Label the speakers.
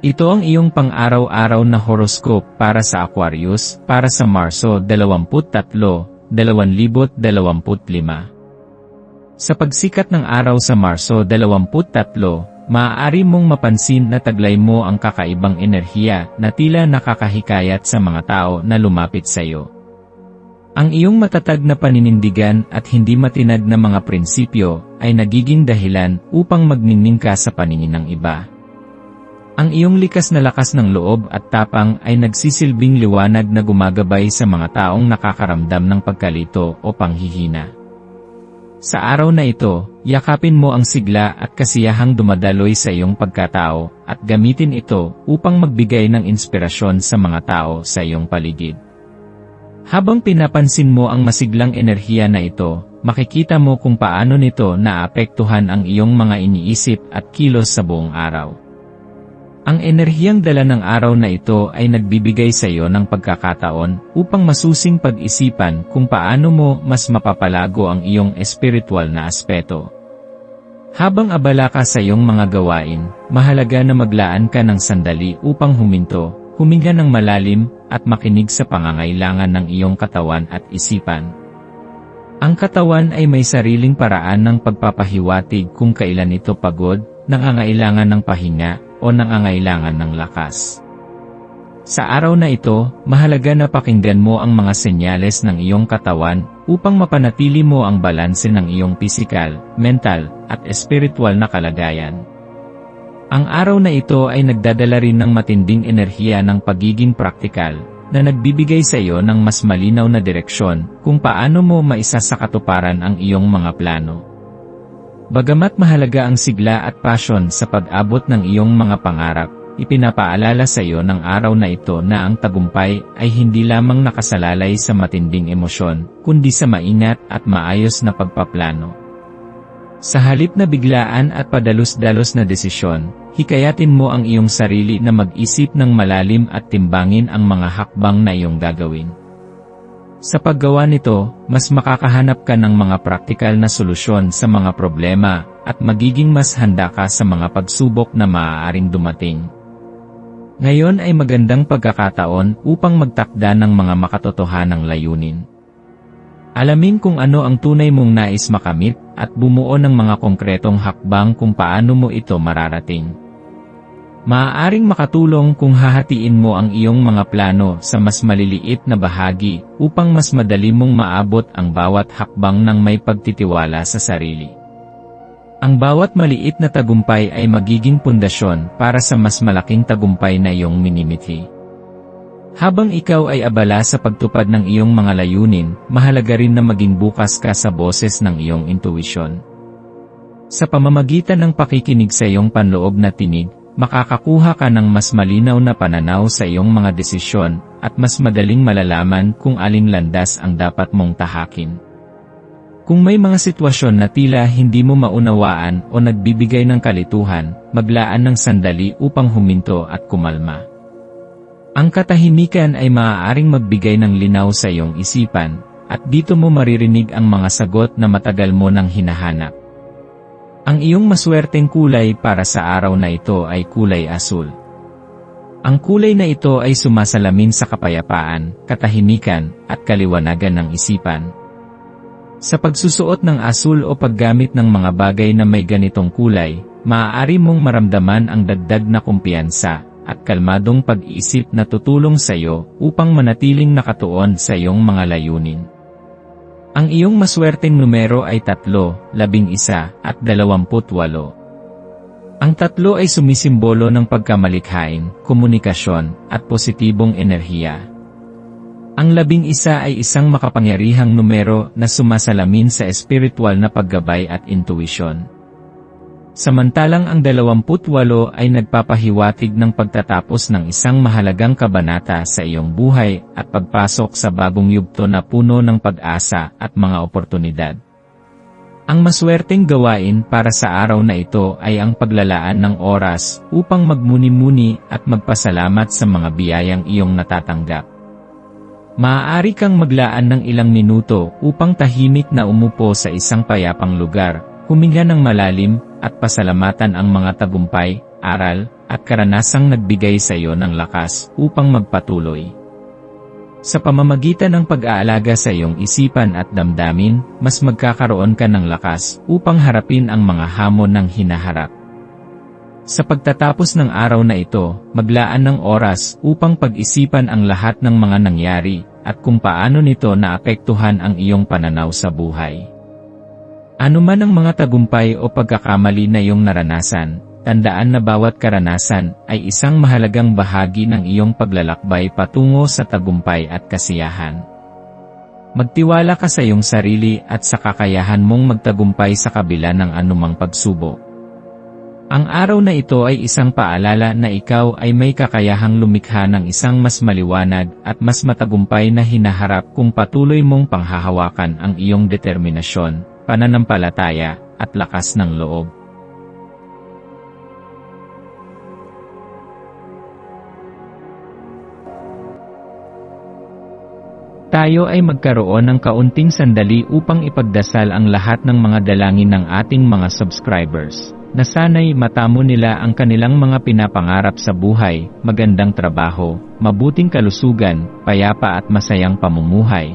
Speaker 1: Ito ang iyong pang-araw-araw na horoscope para sa Aquarius, para sa Marso 23, 2025. Sa pagsikat ng araw sa Marso 23, maaari mong mapansin na taglay mo ang kakaibang enerhiya na tila nakakahikayat sa mga tao na lumapit sa iyo. Ang iyong matatag na paninindigan at hindi matinag na mga prinsipyo ay nagiging dahilan upang magninning ka sa paningin ng iba. Ang iyong likas na lakas ng loob at tapang ay nagsisilbing liwanag na gumagabay sa mga taong nakakaramdam ng pagkalito o panghihina. Sa araw na ito, yakapin mo ang sigla at kasiyahang dumadaloy sa iyong pagkatao at gamitin ito upang magbigay ng inspirasyon sa mga tao sa iyong paligid. Habang pinapansin mo ang masiglang enerhiya na ito, makikita mo kung paano nito naapektuhan ang iyong mga iniisip at kilos sa buong araw. Ang enerhiyang dala ng araw na ito ay nagbibigay sa iyo ng pagkakataon upang masusing pag-isipan kung paano mo mas mapapalago ang iyong espiritual na aspeto. Habang abala ka sa iyong mga gawain, mahalaga na maglaan ka ng sandali upang huminto, huminga ng malalim, at makinig sa pangangailangan ng iyong katawan at isipan. Ang katawan ay may sariling paraan ng pagpapahiwatig kung kailan ito pagod, nangangailangan ng pahinga, o nangangailangan ng lakas. Sa araw na ito, mahalaga na pakinggan mo ang mga senyales ng iyong katawan upang mapanatili mo ang balanse ng iyong pisikal, mental, at espiritual na kalagayan. Ang araw na ito ay nagdadala rin ng matinding enerhiya ng pagiging praktikal, na nagbibigay sa iyo ng mas malinaw na direksyon kung paano mo maisasakatuparan ang iyong mga plano. Bagamat mahalaga ang sigla at passion sa pag-abot ng iyong mga pangarap, ipinapaalala sa iyo ng araw na ito na ang tagumpay ay hindi lamang nakasalalay sa matinding emosyon, kundi sa maingat at maayos na pagpaplano. Sa halip na biglaan at padalos-dalos na desisyon, hikayatin mo ang iyong sarili na mag-isip ng malalim at timbangin ang mga hakbang na iyong gagawin. Sa paggawa nito, mas makakahanap ka ng mga praktikal na solusyon sa mga problema, at magiging mas handa ka sa mga pagsubok na maaaring dumating. Ngayon ay magandang pagkakataon upang magtakda ng mga makatotohanang layunin. Alamin kung ano ang tunay mong nais makamit, at bumuo ng mga konkretong hakbang kung paano mo ito mararating. Maaaring makatulong kung hahatiin mo ang iyong mga plano sa mas maliliit na bahagi upang mas madali mong maabot ang bawat hakbang ng may pagtitiwala sa sarili. Ang bawat maliit na tagumpay ay magiging pundasyon para sa mas malaking tagumpay na iyong minimithi. Habang ikaw ay abala sa pagtupad ng iyong mga layunin, mahalaga rin na maging bukas ka sa boses ng iyong intuition. Sa pamamagitan ng pakikinig sa iyong panloob na tinig, makakakuha ka ng mas malinaw na pananaw sa iyong mga desisyon, at mas madaling malalaman kung aling landas ang dapat mong tahakin. Kung may mga sitwasyon na tila hindi mo maunawaan o nagbibigay ng kalituhan, maglaan ng sandali upang huminto at kumalma. Ang katahimikan ay maaaring magbigay ng linaw sa iyong isipan, at dito mo maririnig ang mga sagot na matagal mo nang hinahanap. Ang iyong maswerteng kulay para sa araw na ito ay kulay asul. Ang kulay na ito ay sumasalamin sa kapayapaan, katahimikan, at kaliwanagan ng isipan. Sa pagsusuot ng asul o paggamit ng mga bagay na may ganitong kulay, maaari mong maramdaman ang dagdag na kumpiyansa at kalmadong pag-iisip na tutulong sa iyo upang manatiling nakatuon sa iyong mga layunin. Ang iyong maswerteng numero ay 3, 11, at 28. Ang tatlo ay sumisimbolo ng pagkamalikhain, komunikasyon, at positibong enerhiya. Ang labing isa ay isang makapangyarihang numero na sumasalamin sa espiritual na paggabay at intuition. Samantalang ang 28 ay nagpapahiwatig ng pagtatapos ng isang mahalagang kabanata sa iyong buhay at pagpasok sa bagong yugto na puno ng pag-asa at mga oportunidad. Ang maswerteng gawain para sa araw na ito ay ang paglalaan ng oras upang magmuni-muni at magpasalamat sa mga biyayang iyong natatanggap. Maaari kang maglaan ng ilang minuto upang tahimik na umupo sa isang payapang lugar, huminga ng malalim, at pasalamatan ang mga tagumpay, aral, at karanasang nagbigay sa iyo ng lakas upang magpatuloy. Sa pamamagitan ng pag-aalaga sa iyong isipan at damdamin, mas magkakaroon ka ng lakas upang harapin ang mga hamon ng hinaharap. Sa pagtatapos ng araw na ito, maglaan ng oras upang pag-isipan ang lahat ng mga nangyari at kung paano nito naapektuhan ang iyong pananaw sa buhay. Ano man ang mga tagumpay o pagkakamali na iyong naranasan, tandaan na bawat karanasan ay isang mahalagang bahagi ng iyong paglalakbay patungo sa tagumpay at kasiyahan. Magtiwala ka sa iyong sarili at sa kakayahan mong magtagumpay sa kabila ng anumang pagsubok. Ang araw na ito ay isang paalala na ikaw ay may kakayahang lumikha ng isang mas maliwanag at mas matagumpay na hinaharap kung patuloy mong panghahawakan ang iyong determinasyon, pananampalataya, at lakas ng loob. Tayo ay magkaroon ng kaunting sandali upang ipagdasal ang lahat ng mga dalangin ng ating mga subscribers, na sana'y matamo nila ang kanilang mga pinapangarap sa buhay, magandang trabaho, mabuting kalusugan, payapa at masayang pamumuhay,